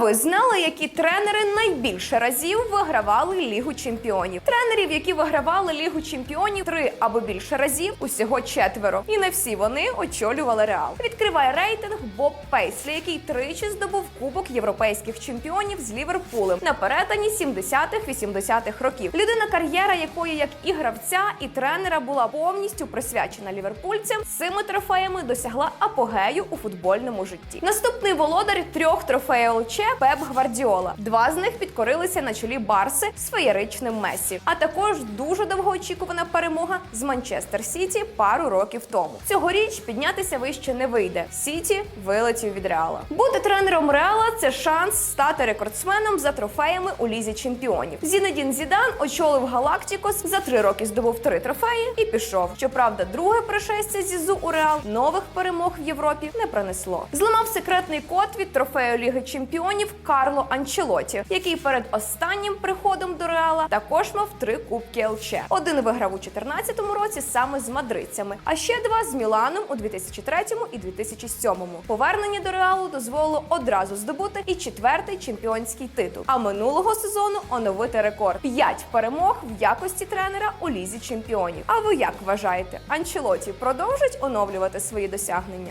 ви знали, які тренери найбільше разів вигравали Лігу чемпіонів? Тренерів, які вигравали Лігу чемпіонів три або більше разів, усього четверо. І не всі вони очолювали Реал. Відкриває рейтинг Боб Пейслі, який тричі здобув Кубок європейських чемпіонів з Ліверпулем на перетині 70-х-80-х років. Людина, кар'єра якої як і гравця, і тренера була повністю присвячена ліверпульцям, цими трофеями досягла апогею у футбольному житті. Наступний володар трьох трофеїв ЛЧ Пеп Гвардіола. Два з них підкорилися на чолі Барси з феєричним Месі, а також дуже довгоочікувана перемога з Манчестер Сіті пару років тому. Цьогоріч піднятися вище не вийде. Сіті вилетів від Реала. Бути тренером Реала це шанс стати рекордсменом за трофеями у лізі чемпіонів. Зінедін Зідан очолив Галактикос, за три роки здобув три трофеї і пішов. Щоправда, друге пришестя Зізу у Реал нових перемог в Європі не принесло. Зламав секретний код від трофею Ліги Чемпіонів Карло Анчелоті, який перед останнім приходом до Реала також мав три кубки ЛЧ. Один виграв у 2014 році саме з мадридцями, а ще два з Міланом у 2003 і 2007. Повернення до Реалу дозволило одразу здобути і четвертий чемпіонський титул. А минулого сезону оновити рекорд: п'ять перемог в якості тренера у лізі чемпіонів. А ви як вважаєте, Анчелоті продовжить оновлювати свої досягнення?